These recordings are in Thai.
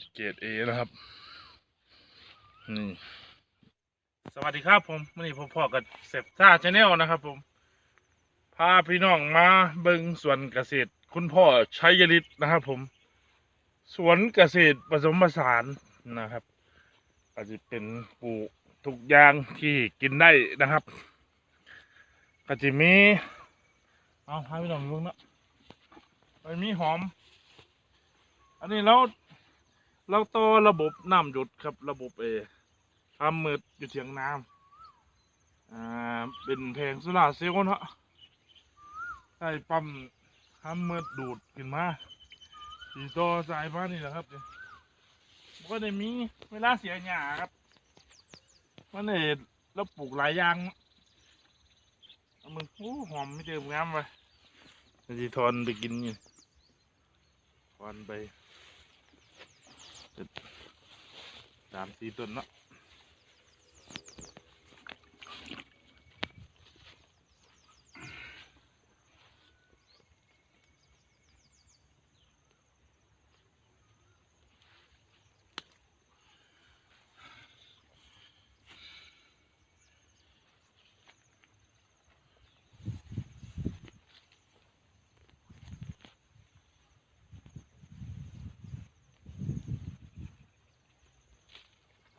เป็นเกรดเอนะครับ นี่ สวัสดีครับผมวันนี้ผมพ่อกับเซฟซ่าชาแนลนะครับผม พาพี่น้องมาเบิงสวนเกษตร คุณพ่อชัยฤทธิ์นะครับผม สวนเกษตรผสมผสานนะครับ อาจจะเป็นปลูกทุกอย่างที่กินได้นะครับก็จะมี เอาพาพี่น้องดูนะมันมีหอม อันนี้เรา เราต่อระบบน้ำหยดครับ ระบบเอทำมืดอยู่เถียงน้ำอ่าเป็นแผงโซลาเซลล์เนาะใส่ปั๊มทำมืดดูดขึ้นมาสีต่อสายฟ้านี่แหละครับเนี่ยมันก็ได้มีเวลาเสียหญ้าครับมันเนี่ยเราปลูกหลายอย่างมึงโอ้หอมไม่เจองามไปจะทอนไปกินอยู่วันไป สามสี่ต้นเนาะ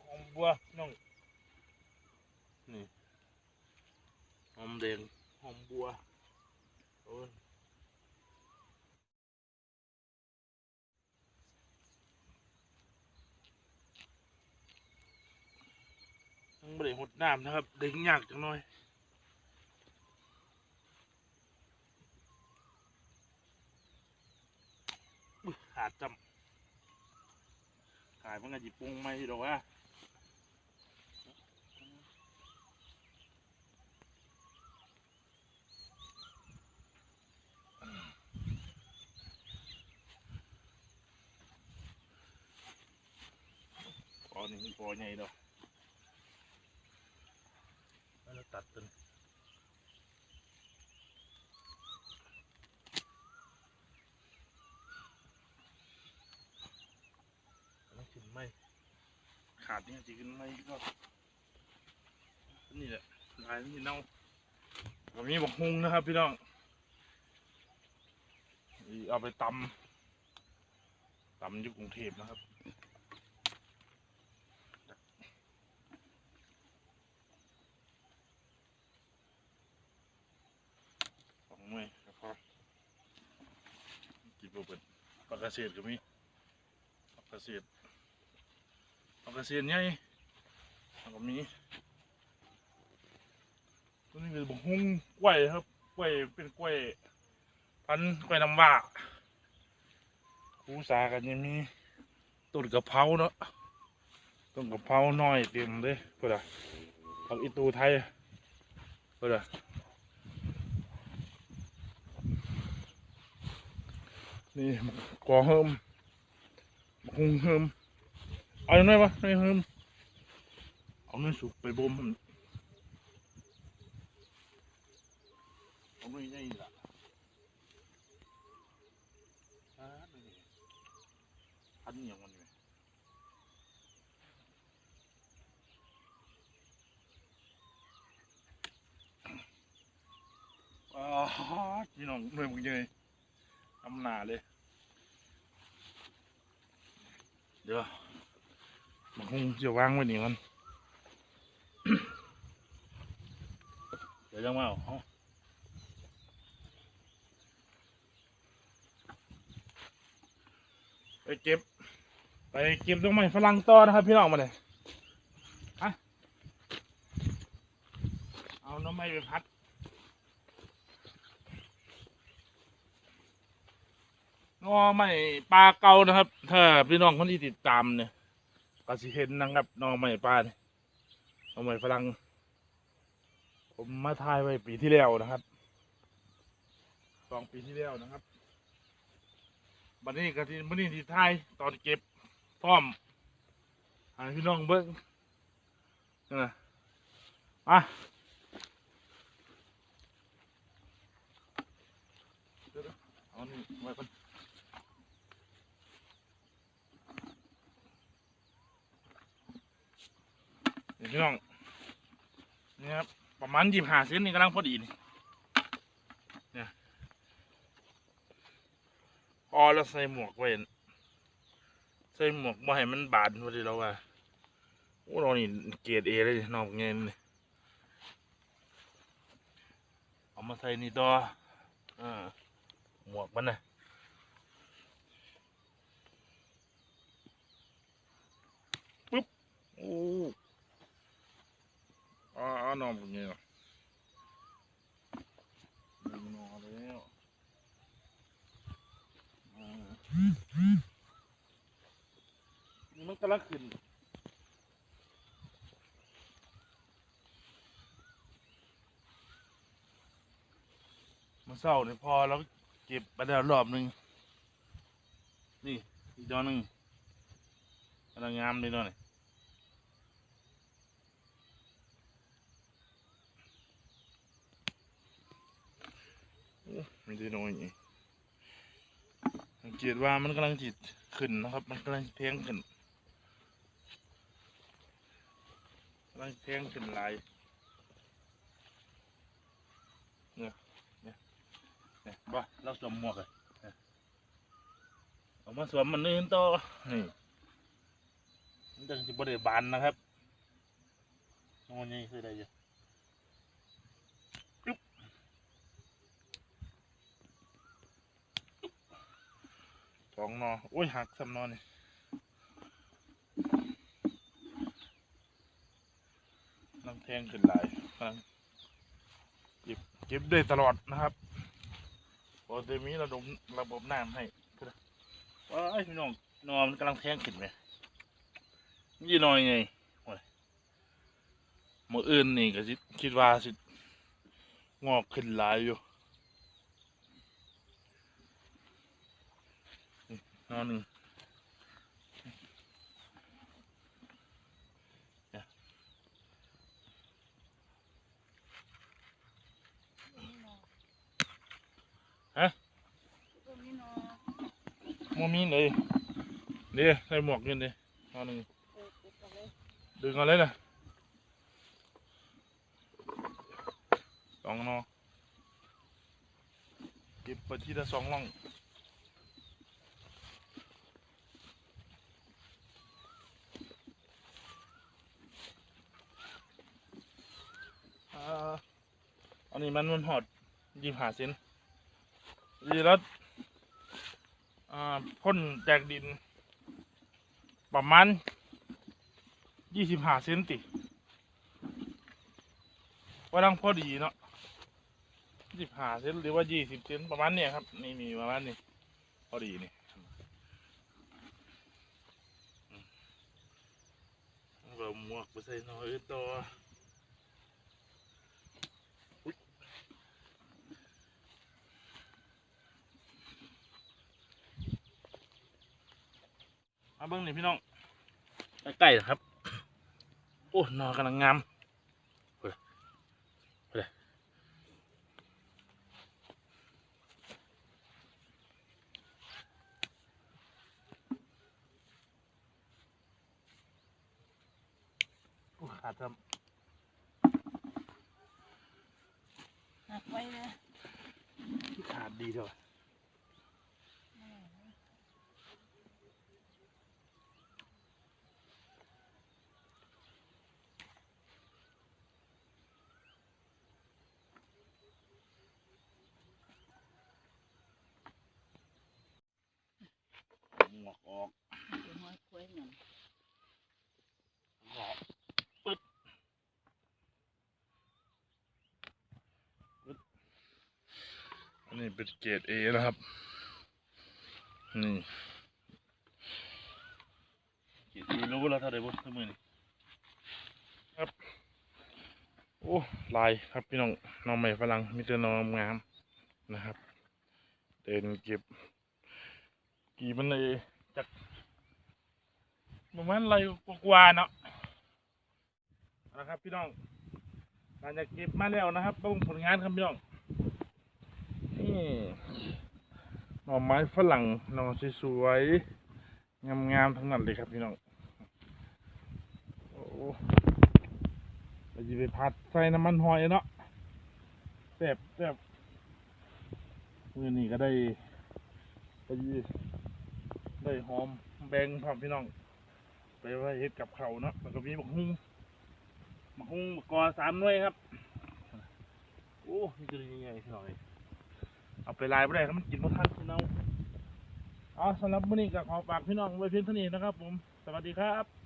หอมบัวน้องนี่หอมแดงหอมบัวโอ้ยยัง ไม่ได้หดน้ำนะครับดึงยากจังหน่อยอุ๊ยขาดจำขายมันก็จิปุงไม่หรอกว่าปอนี่มันปอใหญ่ดอกแล้วตัดต้นแล้วขึ้นไม่ ขาดนี่จะขึ้นไม่ก็นี่แหละลายนี่เน่าก็มีบักฮุงนะครับพี่น้องเอาไปตำตำอยู่กรุงเทพนะครับสองหน่วยก็พอกินบ่เบิดปลากระเสียดก็มีปลากระเสียากระเสียดใหญ่แล้วก็มีตัวนี้เป็นบงฮุ้งกล้วยครับกล้วยเป็นกล้วยพันกล้วยน้ำว้าคูสากันยังมีต้นกะเพราเนาะต้นกะเพราน้อยเต็มเลยเพื่อนอะผักอีตูไทยเพื่อนอะนี่กอเฮิมคงเฮิม เอาอย่างไรวะไม่เฮิมเอาเนื้อสุกไปบ่มเอาเนื้อใหญ่ละอ่านี่พันอย่างมันนี่อ้าวพี่น้องเมื่อมึงยังไงทำหนาเลยเดี๋ยว มันคงจะวางไว้นี่มันเดี๋ยวยังมาเอาเอไปเก็บ ไปเก็บต้นไม้ฝรั่งต่อนะครับ พี่น้องมาเลยฮะเอาน้ำไม้ไปพัดงอไม่ปลาเกานะครับ ถ้าพี่น้องคนที่ติดตามเนี่ย ก็สิเห็นนะครับหนอไม่ปลาเนี่ยหนอไม่ฝรั่งผมมาทายไว้ปีที่แล้วนะครับสองปีที่แล้วนะครับบันนี้ก็ที่บันนี้ที่ทายตอนเก็บพร้อมให้พี่น้องเบิ้งนะอะเดี๋ยวๆเอานี่ไว้ก่อน พี่น้องนี่ครับประมาณยี่ห้าเซนนี่กำลังพอดีนี่เนี่ยพอแล้วใส่หมวกไว้ใส่หมวกบ่ให้มันบาดพอดีแล้วว่าโอ้เรานี่เกรดเอเลยนองเงี้ยนี่เอามาใส่นี่ต่ออหมวกมันนะปึ๊บโอ้ อ่าเอน้องเป็นไงล่ะดึงนอแล้วอ่านี่มันกำลังขึ้นมาเศร้าเนี่ยพอแล้วเก็บไปแล้วรอบหนึ่งนี่อีกดอกหนึ่งกำลังงามเลยเนาะนี่โอ้ไม่ได้น้อยนี่สังเกตว่ามันกำลังจิตขึ้นนะครับ มันกำลังเทียงขึ้นกำลังเทียงขึ้นหลายเนี่ยบ่ยเนี่ยบ้าเราสวมหมวกเลยเนี่ยเอามาสวมมันนี่ต่อนี่มันจังสิบริบานนะครับโอ้นี่คืออะไรอยู่ สองนอโอ้ยหักสำนอนี่น้ำแทงขึ้นหลายกำลังเก็บเก็บได้ตลอดนะครับพอจะมีระดมระบบน้ำให้ก็ได้พี่น้องนอนมันกำลังแทงขึ้นไหมยี่น้อยไงโมืออื่นนี่ก็สิคิดว่าสิงอกขึ้นหลายอยู่ นี่นอนหนึ่งเนี่ยตัวนี้เนาะโมมีเลยเดี๋ยวใส่หมวกยืนดินอนหนึ่งเออเก็บเอาไว้ดึงเอาเลยนะสองนอเก็บไปทีละสองล่อง อันนี้มันมันหอดยี่ห้าเซนดีแล้วพ่นแจกดิน ประมาณยี่สิบห้าเซนติว่าดังพอดีเนาะยี่สิบห้าเซนหรือว่ายี่สิบเซนประมาณเนี้ยครับ นี่มีประมาณนี้พอดีนี่เราหมวกไปใส่น่อยต่ออุ๊ยมาเบิ้งนี่พี่น้องใกล้ๆนะครับ โอ้นอนกำลังงามเฮ้ยเฮ้ยโอ้ขาดทหักไว้เลยำขาดดีเถอะ หมวกออกห้อยกล้วยหนึ่งหมวกปึ๊ดปึ๊ดอันนี้เป็นเกรดเอนะครับ นี่เกรดเอรู้แล้วเท่าไหร่บุทั้งมือนี่ครับ โอ้ลายครับพี่น้องน้องใหม่ฝรั่งมีแต่น้องงามนะครับ เดินเก็บกี่มันเลย จากประมาณไรกว่าเนาะนะครับ พี่น้องหลังจากเก็บมาแล้วนะครับต้องผลงานครับพี่น้องนี่หน่อไม้ฝรั่งหน่อสวยๆงามๆทั้งนั้นเลยครับพี่น้องโอ้จะไปผัดใส่น้ำมันหอยเนาะแซ่บแซ่บมือนี้ก็ได้ไป ได้หอมแบงพร้อมพี่น้อง ไปไว้เฮ็ดกับเขาเนาะแล้วก็มีบักฮุ้งบักฮุ้งบักกอสามหน่วยครับโอ้นี่จะยังไงพี่น้องเอ้ยเอาไปลายไม่ได้ครับมันกินบ่ทันคุณเอาเอาสำหรับมื้อนี้ก็ขอฝากพี่น้องไว้เพียงเท่านี้นะครับ ผม สวัสดีครับ